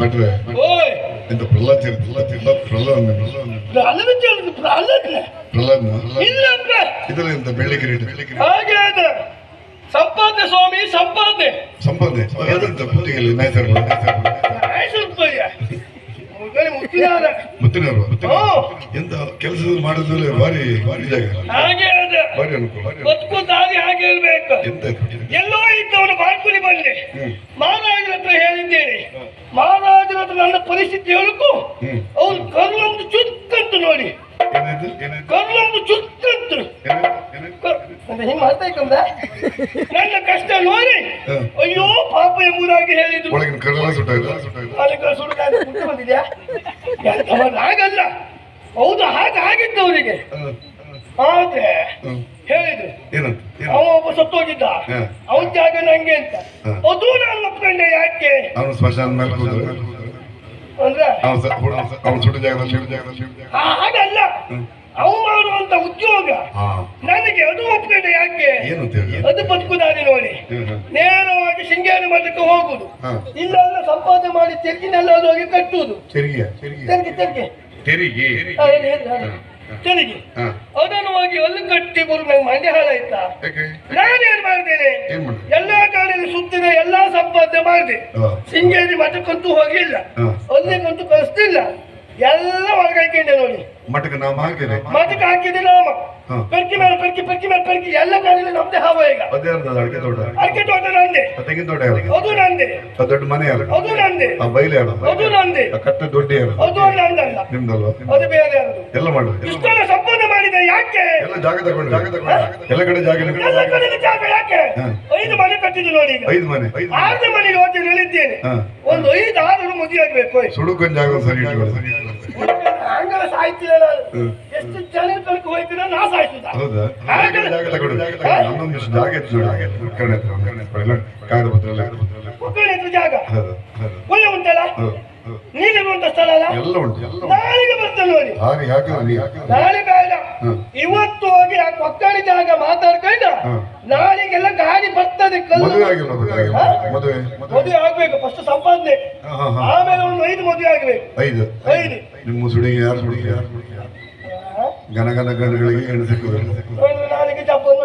ಭಟ್ರೆ ಓಯ್. ಇಂತ ಪ್ರಹ್ಲಾದ್ ಪ್ರಹ್ಲಾದ್ ಪ್ರಹ್ಲಾದ್ ಪ್ರಹ್ಲಾದ ಕೇಳಿದ್ರು ಪ್ರಹ್ಲಾದನೆ ಪ್ರಹ್ಲಾದ್ನ ಇಲ್ಲಪ್ಪ ಇದರ ಎಂತ ಬೆಳ್ಳಿ ಕಿರೀಟ? ಬೆಳ್ಳಿ ಕಿರೀಟ. ಹಾಗೆ ಅದ ಸಂಪಾದನೆ ಸ್ವಾಮಿ ಸಂಪಾದನೆ ಸಂಪಾದನೆ ಸ್ವಲ್ಪ ಮುಗಲಿ ಮುತ್ತಿನಾದ ಮುತ್ತಿನವರು. ಎಂತ ಕೆಲಸ ಮಾಡಿದ್ರೆ ಭಾರಿ ಭಾರಿ ಜಾಗ. ಭಾರಿ ಅನುಕೂಲ. ಬದುಕು ದಾರಿ ಹಾಗೆ ಇರ್ಬೇಕು. ಎಂತ? ಇತ್ತು ಎಲ್ಲೋ ಇದ್ದವನು ಬಾಳ್ಕುಲಿ ಬಂದೆ ಹ್ಮ್. ಹತ್ರ ಮಹಾರಾಜರ ಹತ್ರ ನನ್ನ ಪರಿಸ್ಥಿತಿ ಹೇಳಕ್ಕೂ ಹ್ಮ್. ಅವ್ರು ಕರ್ಲೊಂದು ಚುಕ್ಕಂತು ನೋಡಿ. ಕರ್ಲೊಂದು ಚುಕ್ಕಂತು. ಹಿಂಗ್ ನನ್ನ ಕಷ್ಟ ನೋಡಿ. ಅಯ್ಯೋ ಪಾಪ ಎಂಬುದಾಗಿ ಹೇಳಿದ್ರು. ಬಂದಿದ್ಯಾ? ಹಾಗಲ್ಲ ಹೌದು ಹಾಗೆ ಆಗಿತ್ತು ಅವರಿಗೆ. ಆದ್ರೆ. ಹೇಳಿದ್ರು. ಏನಂತ? ಏನು? ಅವ ಒಬ್ಬ ಸತ್ತೋಗಿದ್ದ. ಹ. ಅವನ ಜಾಗ ನಂಗೆ ಅಂತ. ಹ. ಅದು ನಾನು ಒಪ್ಕೊಂಡೆ ಯಾಕೆ? ಅವನು ಸ್ಮಶಾನ ಮೇಲೆ ಅಂದ್ರೆ? ಅವನು ಅವನು ಜಾಗದಲ್ಲಿ ಜಾಗದಲ್ಲಿ ಆ- ಹಾಗಲ್ಲ. ಹ್ಮ್. ಅವು ಮಾಡುವಂತ ಉದ್ಯೋಗ. ಹಾ. ನನಗೆ ಅದು ಒಪ್ಕೊಂಡೆ ಯಾಕೆ? ಏನು ಅಂತ ಹೇಳಿ? ಅದು ಬದುಕುದಾರಿ ನೋಡಿ. ಹ್ಮ್, ಹ್ಮ್. ನೇರವಾಗಿ ಶೃಂಗೇರಿ ಮಠಕ್ಕೆ ಹೋಗುದು. ಹಾ. ಇಲ್ಲೆಲ್ಲ ಸಂಪಾದನೆ ಮಾಡಿ ತೆರಿಗೆ ಹೋಗಿ ಕಟ್ಟುವುದು. ತೆರಿಗೆ ತೆರಿಗೆ ತೆರಿಗೆ ತೆರಿಗೆ. ತೆರಿಗೆ. ಹಾ, ಹೇಳಿ, ಹೇಳಿ, ಹೇಳಿ. ತೆರಿಗೆ ಹಾ. ಅದನ್ನು ಹೋಗಿ ಅಲ್ಲಿ ಕಟ್ಟಿ ಬರು ನಂಗೆ ಮಂಡ್ಯ ಹಾಳಾಯ್ತಾ ಯಾಕೆ? ನಾನೇನ್ ಮಾಡ್ತೇನೆ? ಏನ್ ಮಾಡುದು? ಎಲ್ಲಾ ಕಾಡಿನ ಸುತ್ತಿನ ಎಲ್ಲಾ ಸಂಪಾದನೆ ಮಾಡಿದೆ. ಸಿಂಗೇರಿ ಮಠಕ್ಕಂತೂ ಹೋಗಿಲ್ಲ. ಅಲ್ಲಿ ಅಲ್ಲಿಗಂತೂ ಕಳಿಸ್ತಿಲ್ಲ ಎಲ್ಲ ಒಳಗಾಯ್ಕೊಂಡೆ ನೋಡಿ. ಮಠಕ್ಕೆ ನಾಮ ಹಾಕಿದೆ? ಮಠಕ್ಕೆ ಹಾಕಿದೆ ನಾಮ. ಪರ್ಕಿ ಮೇಲೆ ಪರ್ಕಿ ಪರ್ಕಿ ಮೇಲೆ ಪರ್ಕಿ ಎಲ್ಲ ಕಾಡಿನ ನಮ್ದೇ ಹಾವ ಈಗ. ಅಡಿಕೆ ತೋಟ. ಅಡಿಕೆ ತೋಟ ನಂದೆ. ತೆಂಗಿನ ತೋಟ ಅದು ನಂದೆ. ದೊಡ್ಡ ಮನೆ ಅದು ನಂದೆ. ಆ ಬೈಲು ಅದು ನಂದೆ. ಕತ್ತ ಕಟ್ಟೆ ದೊಡ್ಡ ಅದು ನಂದಲ್ಲ. ನಿಮ್ದಲ್ಲ ಅದು ಬೇರೆ ಯಾರದು ಎಲ್ಲ ಮಾಡು ಇಷ್ಟೆಲ್ಲ ಸಂಪೂರ್ಣ ಮಾಡಿದೆ ಯಾಕೆ? ಎಲ್ಲ ಜಾಗ ತಗೊಂಡು ಜಾಗ ತಗೊಂಡು. ಎಲ್ಲ ಕಡೆ ಜಾಗ ಎಲ್ಲ ಜಾಗ ಯಾಕೆ. ಐದು ಮನೆ ಕಟ್ಟಿದ್ದು ನೋಡಿ ಈಗ. ಐದು ಮನೆ ಐದು ಮನೆ. ಆರನೇ ಮನೆಗೆ ಹೋಗಿ ಹೇಳಿದ್ದೇನೆ ಹಾ. ಒಂದು ಐದು ಆರು ಮದುವೆ ಆಗ್ಬೇಕು ಸುಡುಕೊಂಡ್ ಜಾಗ ಒಂದ್ ಸರಿ ಇಟ್ಕೊಳ್ಳಿ. ಹ್ಮ್. ಎಷ್ಟು ಜನ ಹೋಯ್ತಿಲ್ಲ ನಾ ಸಾಯ್ತಿದ್ದ ಹೌದಾ? ಜಾಗ ತಗೊಂಡು ಇಷ್ಟು ಜಾಗ ಇತ್ತು ನೋಡಿ ಕರ್ಣೆ ಹತ್ರ ಒಂದು ಕರ್ಣೆ ಹತ್ರ ಎಲ್ಲ ಕಾಗದ ಪತ್ರ ಎಲ್ಲ ಒಕ್ಕಣೆ ಹತ್ರ ಜಾಗ. ಹೌದು ಹೌದು. ಒಳ್ಳೆ ಉಂಟಲ್ಲ? ಹೌದು ಹೌದು. ನೀರಿರುವಂತ ಸ್ಥಳ ಅಲ್ಲ? ಎಲ್ಲ ಉಂಟು ಎಲ್ಲ ಉಂಟು. ನಾಳೆಗೆ ಹಾಗೆ ಹಾಕಿದ್ರೆ ನಾಳೆ ಬೇಡ. ಇವತ್ತು ಹೋಗಿ ಆ ಕೊಕ್ಕಣಿ ಜಾಗ ಮಾತಾಡ್ಕೊಂಡ. ನಾಳೆಗೆಲ್ಲ ಗಾಡಿ ಬರ್ತದೆ ಕಲ್ಲು. ಮದುವೆ ಆಗಿಲ್ಲ ಮದುವೆ? ಮದುವೆ. ಆಗ್ಬೇಕು ಫಸ್ಟ್ ಸಂಪಾದನೆ. ಆಮೇಲೆ ಒಂದು ಐದು ಮದುವೆ ಆಗ್ಬೇಕು. ಐದು. ಐದು. ನಿಮ್ಮ ಸುಡಿಗೆ ಯಾರು ಸುಡಿಗೆ? ಯಾರು ಸುಡಿಗೆ? ಗನ ಗನ ಗನಗಳಿಗೆ ಹೆಣ್ಣು ಸಿಕ್ಕುದು ಒಂದು